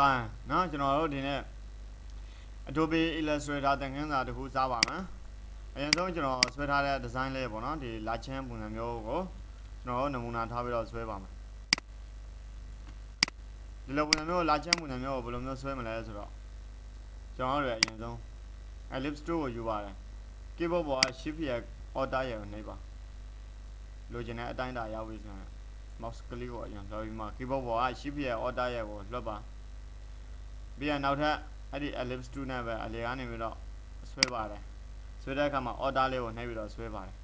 ကိုင်းနော်ကျွန်တော်တို့ဒီနေ့ Adobe Illustrator သင်ခန်းစာတစ်ခုစားပါမယ်အရင်ဆုံးကျွန်တော်ဆွဲထားတဲ့ design လေးပေါ့နော်ဒီလာချင်းပုံစံမျိုးကိုကျွန်တော်တို့နမူနာထားပြီးတော့ဆွဲပါမယ်ဒီလိုပုံစံမျိုးလာချင်းပုံစံမျိုးကိုဘယ်လိုမျိုးဆွဲမလဲဆိုတော့ကျွန်တော်တို့အရင်ဆုံး ellipse tool ကိုယူပါတယ် keyboard ပေါ်က shift ရဲ့ alt ရဲ့ကိုနှိပ်ပါလိုချင်တဲ့အတိုင်းအတာရောက်ပြီဆိုရင် mouse ကလေးကိုအရင်လှော်ပြီးမှ keyboard ပေါ်က shift ရဲ့ alt ရဲ့ကိုလွှတ်ပါ ပြီးရင်နောက်ထပ်အဲ့ဒီ ellipse tool နဲ့ပဲအလေကနေပြီးတော့ဆွဲပါတယ်ဆွဲတဲ့အခါမှာ alt လေးကိုနှိပ်ပြီးတော့ဆွဲပါတယ်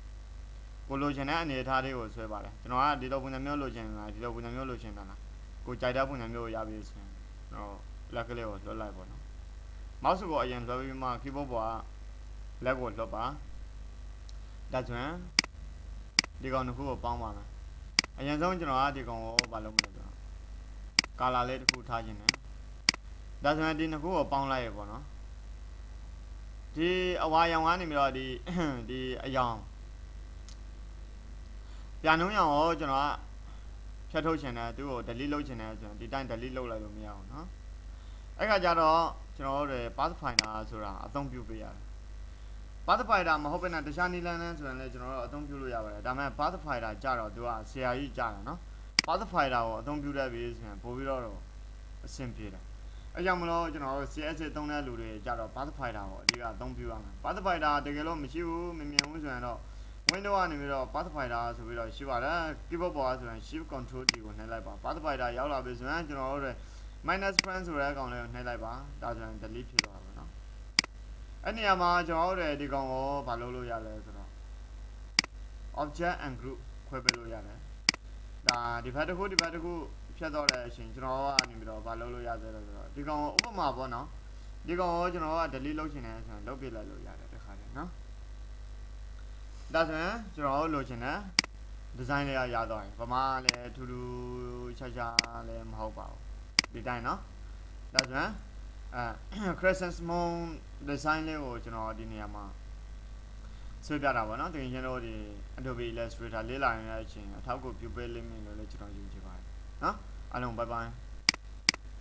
ကိုလိုချင်တဲ့အနေအထားလေးကိုဆွဲပါတယ်ကျွန်တော်ကဒီလိုပုံစံမျိုးလိုချင်တာဒီလိုပုံစံမျိုးလိုချင်တာလားကိုကြိုက်တဲ့ပုံစံမျိုးကိုရပြီဆိုရင်ကျွန်တော်လက်ကလေးကိုလွှတ်လိုက်ပါတော့ mouse ကိုအရင်လွှတ်ပြီးမှ keyboard ပေါ်ကလက်ကိုလွှတ်ပါဒါဆိုရင်ဒီကောင်တစ်ခုကိုပေါင်းပါမယ်အရင်ဆုံးကျွန်တော်ကဒီကောင်ကိုဘာလုပ်မလဲဆိုတော့ color လေးတစ်ခုထားခြင်းနဲ့ ဒါဆိုရင်ဒီနှစ်ခုကိုပေါင်းလိုက်ရပေါ့နော်ဒီအဝါရောင်ကနေပြီးတော့ဒီဒီအယောင်ပြန်နှုံးရောင်ကိုကျွန်တော်ကဖြတ်ထုတ်ချင်တယ်သူ့ကို delete လုပ်ချင်တယ်ဆိုရင်ဒီတိုင်း delete လုပ်လိုက်လို့မရအောင်နော်အဲ့ခါကျတော့ကျွန်တော်တို့ pathfinder ဆိုတာအသုံးပြုပေးရတယ် pathfinder မဟုတ်ဘဲနဲ့တခြားနည်းလမ်းနဲ့ဆိုရင်လည်းကျွန်တော်တို့အသုံးပြုလို့ရပါတယ်ဒါပေမဲ့ pathfinder ကြတော့သူကဆရာကြီးကြတာနော် pathfinder ကိုအသုံးပြုတတ်ပြီဆိုရင်ပို့ပြီးတော့အဆင်ပြေတယ် အဲကြောင့်မလို့ကျွန်တော်တို့ CS သုံးတဲ့လူတွေကြတော့ pathfinder ကိုအဓိကအသုံးပြုရမယ် pathfinder တကယ်လို့မရှိဘူးမမြင်ဘူးဆိုရင်တော့ window ကနေပြီးတော့ pathfinder ဆိုပြီးတော့ရှိပါတယ် keyboard ပေါ်ကဆိုရင် shift control D ကိုနှိပ်လိုက်ပါ pathfinder ရောက်လာပြီဆိုရင်ကျွန်တော်တို့ minus friend ဆိုတဲ့အကောင်လေးကိုနှိပ်လိုက်ပါဒါဆိုရင် delete ဖြစ်သွားပါတော့အဲ့နေရာမှာကျွန်တော်တို့ဒီကောင်ကိုဘာလုပ်လို့ရလဲဆိုတော့ object and group ခွဲပေးလို့ရတယ်ဒါဒီဘက်တစ်ခုဒီဘက်တစ်ခု ဖြတ်တော့တဲ့အချိန်ကျွန်တော်ကနေပြီးတော့ဘာလုပ်လို့ရသလဲဆိုတော့ဒီကောင်ဥပမာပေါ့နော်ဒီကောင်ကိုကျွန်တော်က delete လုပ်ချင်တယ်ဆိုရင်လုပ်ပြလိုက်လို့ရတယ်တခါတည်းနော်ဒါဆိုရင်ကျွန်တော်တို့လိုချင်တဲ့ design လေးရသွားရင်ဗမာလည်းထူးထူးခြားခြားလည်းမဟုတ်ပါဘူးဒီတိုင်းနော်ဒါဆိုရင်အဲ crescent moon design လေးကိုကျွန်တော်ဒီနေရာမှာဆွေးပြတာပေါ့နော်တကယ်ကျွန်တော်ဒီ Adobe Illustrator လေးလာရတဲ့အချိန်အထောက်အကူပြုပေးလိမ့်မယ်လို့လည်းကျွန်တော်ယုံကြည်ပါတယ် 啊？阿亮拜拜。